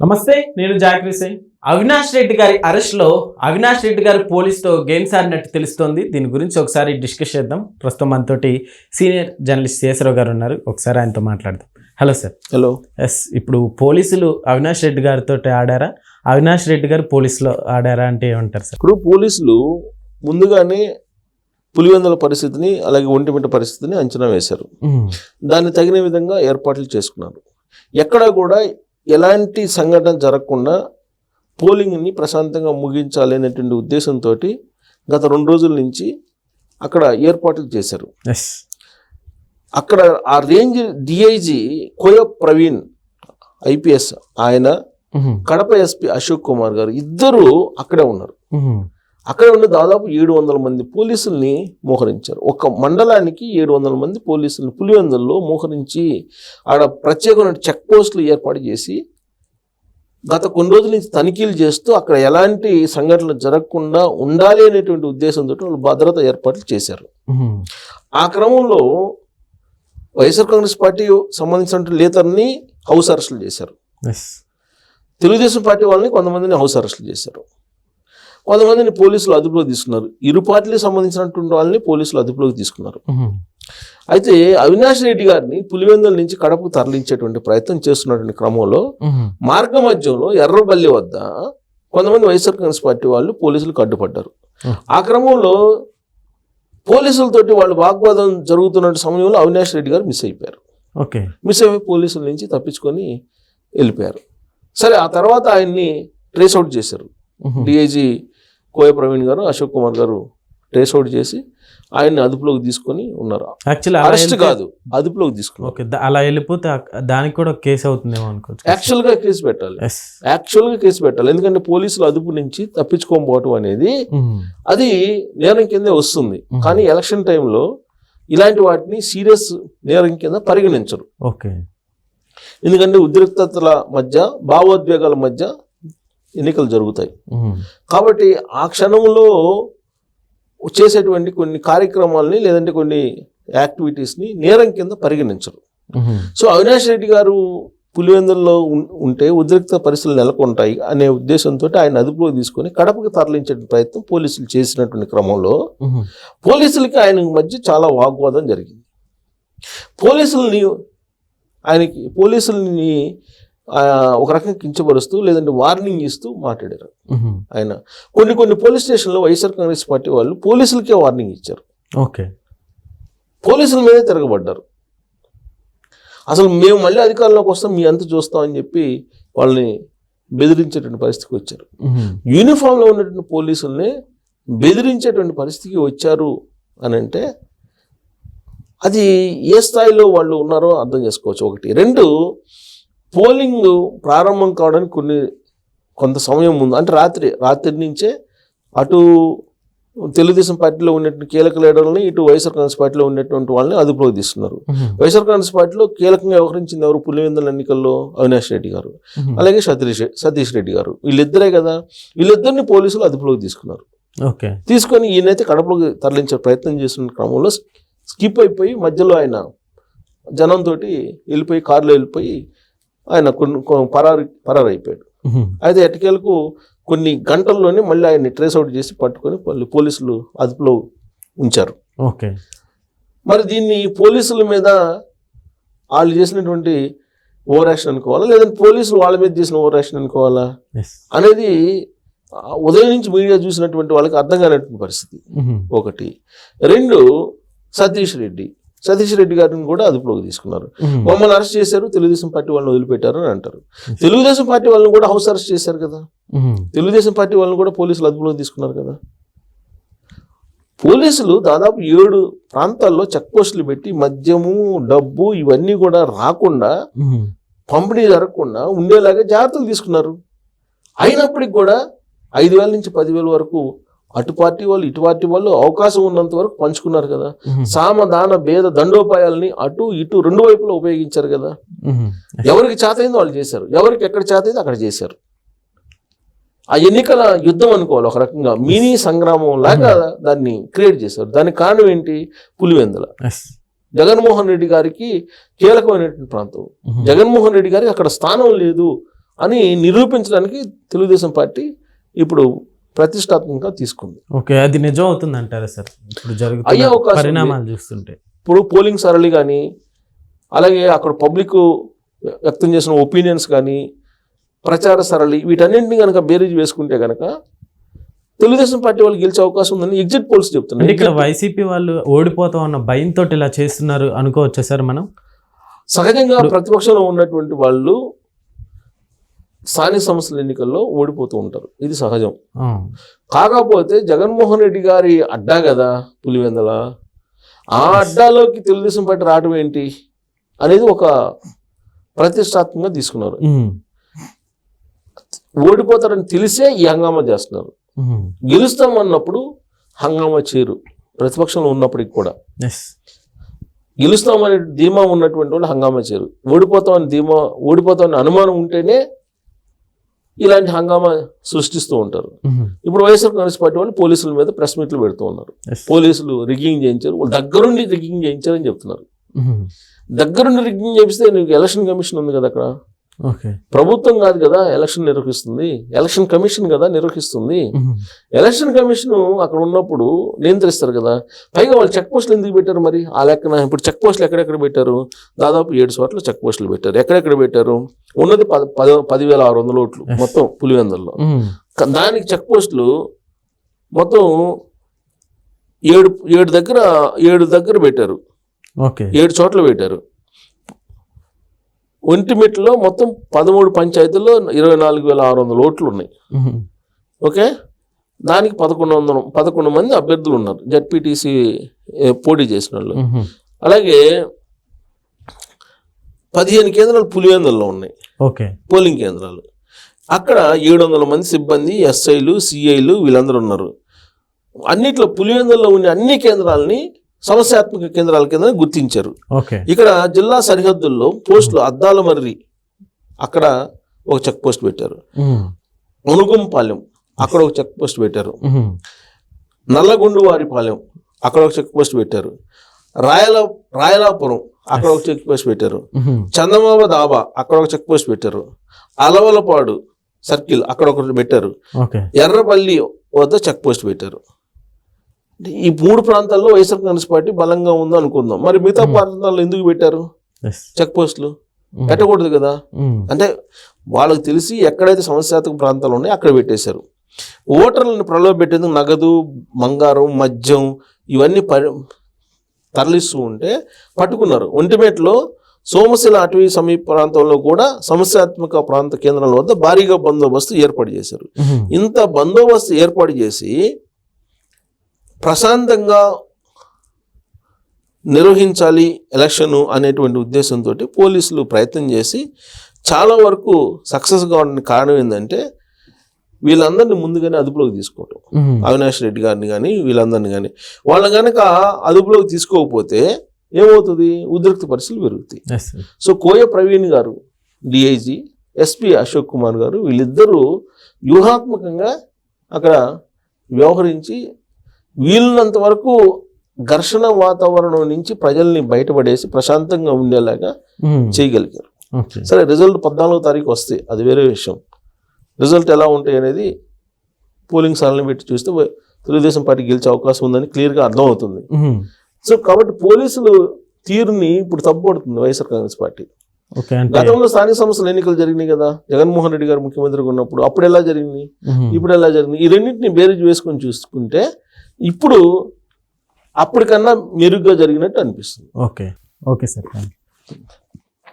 నమస్తే నేను జాగ్రీ సింగ్ అవినాష్ రెడ్డి గారి అరెస్ట్లో అవినాష్ రెడ్డి గారు పోలీసుతో గేమ్స్ ఆడినట్టు తెలుస్తోంది. దీని గురించి ఒకసారి డిస్కస్ చేద్దాం. ప్రస్తుతం మనతోటి సీనియర్ జర్నలిస్ట్ శేషరావు గారు ఉన్నారు. ఒకసారి ఆయనతో మాట్లాడదాం. Hello sir. హలో. ఎస్ ఇప్పుడు పోలీసులు అవినాష్ రెడ్డి గారితో ఆడారా? అవినాష్ రెడ్డి గారు పోలీసులో ఆడారా అంటే ఏమంటారు సార్? ఇప్పుడు పోలీసులు ముందుగానే పులివెందుల పరిస్థితిని అలాగే ఒంటిమిట్ట పరిస్థితిని అంచనా వేశారు. దాన్ని తగిన విధంగా ఏర్పాట్లు చేసుకున్నారు. ఎక్కడ కూడా ఎలాంటి సంఘటన జరగకుండా పోలింగ్ని ప్రశాంతంగా ముగించాలి అనేటువంటి ఉద్దేశంతో గత రెండు రోజుల నుంచి అక్కడ ఏర్పాట్లు చేశారు. అక్కడ ఆ range DIG Koya Praveen IPS ఆయన కడప ఎస్పీ అశోక్ కుమార్ గారు ఇద్దరు అక్కడే ఉన్నారు. అక్కడ ఉన్న దాదాపు ఏడు వందల మంది పోలీసుల్ని మోహరించారు. ఒక మండలానికి ఏడు వందల మంది పోలీసుల్ని పులివెందుల్లో మోహరించి ఆడ ప్రత్యేకమైన చెక్ పోస్టులు ఏర్పాటు చేసి గత కొన్ని రోజుల నుంచి తనిఖీలు చేస్తూ అక్కడ ఎలాంటి సంఘటనలు జరగకుండా ఉండాలి అనేటువంటి ఉద్దేశంతో వాళ్ళు భద్రత ఏర్పాట్లు చేశారు. ఆ క్రమంలో వైఎస్ఆర్ కాంగ్రెస్ పార్టీ సంబంధించిన నేతల్ని హౌస్ అరెస్టులు చేశారు. తెలుగుదేశం పార్టీ వాళ్ళని కొంతమందిని హౌస్ అరెస్టులు చేశారు. కొంతమందిని పోలీసులు అదుపులోకి తీసుకున్నారు. ఇరు పార్టీలకు సంబంధించినటువంటి వాళ్ళని పోలీసులు అదుపులోకి తీసుకున్నారు. అయితే అవినాష్ రెడ్డి గారిని పులివెందుల నుంచి కడపకు తరలించేటువంటి ప్రయత్నం చేస్తున్నటువంటి క్రమంలో మార్గ మధ్యంలో ఎర్రబల్లి వద్ద కొంతమంది వైఎస్ఆర్ కాంగ్రెస్ పార్టీ వాళ్ళు పోలీసులకు అడ్డుపడ్డారు. ఆ క్రమంలో పోలీసులతోటి వాళ్ళు వాగ్వాదం జరుగుతున్న సమయంలో అవినాష్ రెడ్డి గారు మిస్ అయిపోయారు. ఓకే. మిస్ అయిపోయి పోలీసుల నుంచి తప్పించుకొని వెళ్ళిపోయారు. సరే ఆ తర్వాత ఆయన్ని ట్రేస్ అవుట్ చేశారు. డిఐజీ కోయ ప్రవీణ్ గారు అశోక్ కుమార్ గారు ట్రేస్ అవుట్ చేసి ఆయన్ని అదుపులోకి తీసుకొని ఉన్నారు. యాక్చువల్లీ అరెస్ట్ కాదు అదుపులోకి తీసుకున్నారు. ఓకే అలా వెళ్ళిపోతే దానికి కూడా కేసు అవుతుందేమో అనుకోవచ్చు. యాక్చువల్గా కేసు పెట్టాలి. యాక్చువల్గా కేసు పెట్టాలి. ఎందుకంటే పోలీసులు అదుపు నుంచి తప్పించుకోకపోవటం అనేది అది నేరం కిందే వస్తుంది. కానీ ఎలక్షన్ టైంలో ఇలాంటి వాటిని సీరియస్ నేరం కింద పరిగణించరు. ఓకే. ఎందుకంటే ఉద్రిక్తతల మధ్య భావోద్వేగాల మధ్య ఎన్నికలు జరుగుతాయి. కాబట్టి ఆ క్షణంలో చేసేటువంటి కొన్ని కార్యక్రమాలని లేదంటే కొన్ని యాక్టివిటీస్ని నేరం కింద పరిగణించరు. సో అవినాష్ రెడ్డి గారు పులివెందుల్లో ఉంటే ఉద్రిక్త పరిస్థితులు నెలకొంటాయి అనే ఉద్దేశంతో ఆయన అదుపులోకి తీసుకొని కడపకు తరలించే ప్రయత్నం పోలీసులు చేసినటువంటి క్రమంలో పోలీసులకి ఆయన మధ్య చాలా వాగ్వాదం జరిగింది. పోలీసుల్ని ఆయనకి పోలీసుల్ని ఒక రకంగా కించపరుస్తూ లేదంటే వార్నింగ్ ఇస్తూ మాట్లాడారు. ఆయన కొన్ని కొన్ని పోలీస్ స్టేషన్లో వైఎస్ఆర్ కాంగ్రెస్ పార్టీ వాళ్ళు పోలీసులకే వార్నింగ్ ఇచ్చారు. ఓకే. పోలీసుల మీదే తిరగబడ్డారు. అసలు మేము మళ్ళీ అధికారంలోకి వస్తాం మీ అంత చూస్తాం అని చెప్పి వాళ్ళని బెదిరించేటువంటి పరిస్థితికి వచ్చారు. యూనిఫామ్లో ఉన్నటువంటి పోలీసుల్ని బెదిరించేటువంటి పరిస్థితికి వచ్చారు అని అంటే అది ఏ స్థాయిలో వాళ్ళు ఉన్నారో అర్థం చేసుకోవచ్చు. ఒకటి. రెండు పోలింగ్ ప్రారంభం కావడానికి కొన్ని కొంత సమయం ముందు అంటే రాత్రి రాత్రి నుంచే అటు తెలుగుదేశం పార్టీలో ఉన్నటువంటి కీలక లీడర్లని ఇటు వైఎస్ఆర్ కాంగ్రెస్ పార్టీలో ఉన్నటువంటి వాళ్ళని అదుపులోకి తీసుకున్నారు. వైఎస్ఆర్ కాంగ్రెస్ పార్టీలో కీలకంగా వ్యవహరించింది ఎవరు? పులివెందుల ఎన్నికల్లో అవినాష్ రెడ్డి గారు. అలాగే సతీష్ సతీష్ రెడ్డి గారు. వీళ్ళిద్దరే కదా? వీళ్ళిద్దరిని పోలీసులు అదుపులోకి తీసుకున్నారు. ఓకే. తీసుకొని ఈయనైతే కడపలోకి తరలించే ప్రయత్నం చేస్తున్న క్రమంలో స్కిప్ అయిపోయి మధ్యలో ఆయన జనంతో వెళ్ళిపోయి కారులో వెళ్ళిపోయి ఆయన కొన్ని పరారు పరారైపోయాడు. అయితే ఎటకేలకు కొన్ని గంటల్లోనే మళ్ళీ ఆయన్ని ట్రేస్ అవుట్ చేసి పట్టుకొని పోలీసులు అదుపులో ఉంచారు. ఓకే. మరి దీన్ని పోలీసుల మీద వాళ్ళు చేసినటువంటి ఓవర్ యాక్షన్ అనుకోవాలా? లేదంటే పోలీసులు వాళ్ళ మీద చేసిన ఓవర్ యాక్షన్ అనుకోవాలా? అనేది ఉదయం నుంచి మీడియా చూసినటువంటి వాళ్ళకి అర్థం కానటువంటి పరిస్థితి. ఒకటి. రెండు సతీష్ రెడ్డి సతీష్ రెడ్డి గారిని కూడా అదుపులోకి తీసుకున్నారు. మమ్మల్ని అరెస్ట్ చేశారు తెలుగుదేశం పార్టీ వాళ్ళని వదిలిపెట్టారు అని అంటారు. తెలుగుదేశం పార్టీ వాళ్ళని కూడా హౌస్ అరెస్ట్ చేశారు కదా. తెలుగుదేశం పార్టీ వాళ్ళని కూడా పోలీసులు అదుపులోకి తీసుకున్నారు కదా. పోలీసులు దాదాపు ఏడు ప్రాంతాల్లో చెక్ పోస్టులు పెట్టి మద్యము డబ్బు ఇవన్నీ కూడా రాకుండా పంపిణీ జరగకుండా ఉండేలాగా జాగ్రత్తలు తీసుకున్నారు. అయినప్పటికి కూడా ఐదు వేల నుంచి పదివేల వరకు అటు పార్టీ వాళ్ళు ఇటు పార్టీ వాళ్ళు అవకాశం ఉన్నంత వరకు పంచుకున్నారు కదా. సామ దాన భేద దండోపాయాలని అటు ఇటు రెండు వైపులా ఉపయోగించారు కదా. ఎవరికి చేతైందో వాళ్ళు చేశారు. ఎవరికి ఎక్కడ చేతైందో అక్కడ చేశారు. ఆ ఎన్నికల యుద్ధం అనుకోవాలి ఒక రకంగా. మినీ సంగ్రామం లాగా దాన్ని క్రియేట్ చేశారు. దానికి కారణం ఏంటి? పులివెందుల. జగన్మోహన్ రెడ్డి గారికి కీలకమైనటువంటి ప్రాంతం. జగన్మోహన్ రెడ్డి గారికి అక్కడ స్థానం లేదు అని నిరూపించడానికి తెలుగుదేశం పార్టీ ఇప్పుడు ప్రతిష్టాత్మకంగా తీసుకుంది. ఓకే అది నిజం అవుతుంది అంటారా సార్? ఇప్పుడు అయ్యే జరుగుతున్న. పరిణామాలు చూస్తుంటే. ఇప్పుడు పోలింగ్ సరళి కానీ అలాగే అక్కడ పబ్లిక్ వ్యక్తం చేసిన ఒపీనియన్స్ కానీ ప్రచార సరళి వీటన్నింటినీ కనుక బేరీజ్ వేసుకుంటే కనుక తెలుగుదేశం పార్టీ వాళ్ళు గెలిచే అవకాశం ఉందని ఎగ్జిట్ పోల్స్ అంటే చెప్తున్నాయి ఇక్కడ వైసీపీ వాళ్ళు ఓడిపోతాం అన్న భయంతో ఇలా చేస్తున్నారు అనుకోవచ్చా సార్ మనం? సహజంగా ప్రతిపక్షంలో ఉన్నటువంటి వాళ్ళు స్థానిక సంస్థల ఎన్నికల్లో ఓడిపోతూ ఉంటారు. ఇది సహజం. కాకపోతే జగన్మోహన్ రెడ్డి గారి అడ్డా కదా పులివెందల. ఆ అడ్డాలోకి తెలుగుదేశం పార్టీ రావడం ఏంటి అనేది ఒక ప్రతిష్టాత్మకంగా తీసుకున్నారు. ఓడిపోతారని తెలిసే ఈ హంగామా చేస్తున్నారు. గెలుస్తాం అన్నప్పుడు హంగామా చేరు ప్రతిపక్షంలో ఉన్నప్పటికి కూడా. గెలుస్తామనే ధీమా ఉన్నటువంటి వాళ్ళు హంగామా చేయరు. ఓడిపోతామని ధీమా ఓడిపోతామని అనుమానం ఉంటేనే ఇలాంటి హంగామా సృష్టిస్తూ ఉంటారు. ఇప్పుడు వైఎస్ఆర్ కాంగ్రెస్ పార్టీ వాళ్ళు పోలీసుల మీద ప్రెస్ మీట్లు పెడుతూ ఉన్నారు. పోలీసులు రిగ్గింగ్ చేయించారు. వాళ్ళు దగ్గరుండి రిగ్గింగ్ చేయించారని చెప్తున్నారు. దగ్గరుండి రిగ్గింగ్ చేపిస్తే నీకు ఎలక్షన్ కమిషన్ ఉంది కదా అక్కడ? ప్రభుత్వం కాదు కదా ఎలక్షన్ నిర్వహిస్తుంది. ఎలక్షన్ కమిషన్ కదా నిర్వహిస్తుంది. ఎలక్షన్ కమిషన్ అక్కడ ఉన్నప్పుడు నియంత్రిస్తారు కదా. పైగా వాళ్ళు చెక్ పోస్టులు ఎందుకు పెట్టారు మరి? ఆ లెక్కన ఇప్పుడు చెక్ పోస్టులు ఎక్కడెక్కడ పెట్టారు? దాదాపు ఏడు చోట్ల చెక్ పోస్టులు పెట్టారు. ఎక్కడెక్కడ పెట్టారు? ఉన్నది పద పద పదివేల ఆరు వందల ఓట్లు మొత్తం పులివెందుల్లో. దానికి చెక్ పోస్టులు మొత్తం ఏడు ఏడు దగ్గర ఏడు దగ్గర పెట్టారు. ఏడు చోట్ల పెట్టారు. ఒంటిమిట్లో మొత్తం పదమూడు పంచాయతీల్లో ఇరవై నాలుగు వేల ఆరు వందల ఓట్లు ఉన్నాయి. ఓకే? దానికి పదకొండు వందల పదకొండు మంది అభ్యర్థులు ఉన్నారు. జడ్పీటీసీ పోటీ చేసిన వాళ్ళు. అలాగే పదిహేను కేంద్రాలు పులివెందుల్లో ఉన్నాయి. ఓకే. పోలింగ్ కేంద్రాలు. అక్కడ ఏడు వందల మంది సిబ్బంది ఎస్ఐలు సిఐలు వీళ్ళందరూ ఉన్నారు. అన్నిట్లో పులివెందుల్లో ఉన్న అన్ని కేంద్రాలని సమస్యాత్మక కేంద్రాల కింద గుర్తించారు. ఇక్కడ జిల్లా సరిహద్దుల్లో పోస్టులు అద్దాల మర్రి అక్కడ ఒక చెక్ పోస్ట్ పెట్టారు. మునుగంపాలెం అక్కడ ఒక చెక్ పోస్ట్ పెట్టారు. నల్లగొండువారిపాలెం అక్కడ ఒక చెక్ పోస్ట్ పెట్టారు. రాయల రాయలాపురం అక్కడ ఒక చెక్ పోస్ట్ పెట్టారు. చందమామ దాబా అక్కడ ఒక చెక్ పోస్ట్ పెట్టారు. అలవలపాడు సర్కిల్ అక్కడ ఒకటి పెట్టారు. ఎర్రపల్లి వద్ద చెక్ పోస్ట్ పెట్టారు. ఈ మూడు ప్రాంతాల్లో వైఎస్ఆర్ కాంగ్రెస్ పార్టీ బలంగా ఉంది అనుకుందాం. మరి మిగతా ప్రాంతాల్లో ఎందుకు పెట్టారు? చెక్ పోస్టులు? పెట్టకూడదు కదా? అంటే వాళ్ళకి తెలిసి ఎక్కడైతే సమస్యాత్మక ప్రాంతాలు ఉన్నాయో అక్కడ పెట్టేశారు. ఓటర్లను ప్రలోభ పెట్టేందుకు నగదు బంగారం మద్యం ఇవన్నీ పరి తరలిస్తూ ఉంటే పట్టుకున్నారు. ఒంటిమేట్లో సోమశిల అటవీ సమీప ప్రాంతంలో కూడా సమస్యాత్మక ప్రాంత కేంద్రాల వద్ద భారీగా బందోబస్తు ఏర్పాటు చేశారు. ఇంత బందోబస్తు ఏర్పాటు చేసి ప్రశాంతంగా నిర్వహించాలి ఎలక్షన్ అనేటువంటి ఉద్దేశంతో పోలీసులు ప్రయత్నం చేసి చాలా వరకు సక్సెస్ కావడానికి కారణం ఏంటంటే వీళ్ళందరినీ ముందుగానే అదుపులోకి తీసుకోవటం. అవినాష్ రెడ్డి గారిని కానీ వీళ్ళందరినీ కానీ వాళ్ళ కనుక అదుపులోకి తీసుకోకపోతే ఏమవుతుంది? ఉద్రిక్త పరిస్థితులు పెరుగుతాయి. సో కోయ ప్రవీణ్ గారు డిఐజీ ఎస్పి అశోక్ కుమార్ గారు వీళ్ళిద్దరూ వ్యూహాత్మకంగా అక్కడ వ్యవహరించి వీలున్నంత వరకు ఘర్షణ వాతావరణం నుంచి ప్రజల్ని బయటపడేసి ప్రశాంతంగా ఉండేలాగా చేయగలిగారు. సరే రిజల్ట్ పద్నాలుగో తారీఖు వస్తాయి అది వేరే విషయం. రిజల్ట్ ఎలా ఉంటాయి అనేది పోలింగ్ సార్లను పెట్టి చూస్తే తెలుగుదేశం పార్టీ గెలిచే అవకాశం ఉందని క్లియర్గా అర్థమవుతుంది. సో కాబట్టి పోలీసులు తీరుని ఇప్పుడు తప్పుపడుతుంది వైఎస్ఆర్ కాంగ్రెస్ పార్టీ. గతంలో స్థానిక సంస్థల ఎన్నికలు జరిగినాయి కదా జగన్మోహన్ రెడ్డి గారు ముఖ్యమంత్రిగా ఉన్నప్పుడు అప్పుడు ఎలా జరిగింది. ఇప్పుడు ఎలా జరిగింది? ఈ రెండింటిని బేరీజ్ వేసుకొని చూసుకుంటే ఇప్పుడు అప్పటికన్నా మెరుగ్గా జరిగినట్టు అనిపిస్తుంది. Okay. Okay sir. Thank you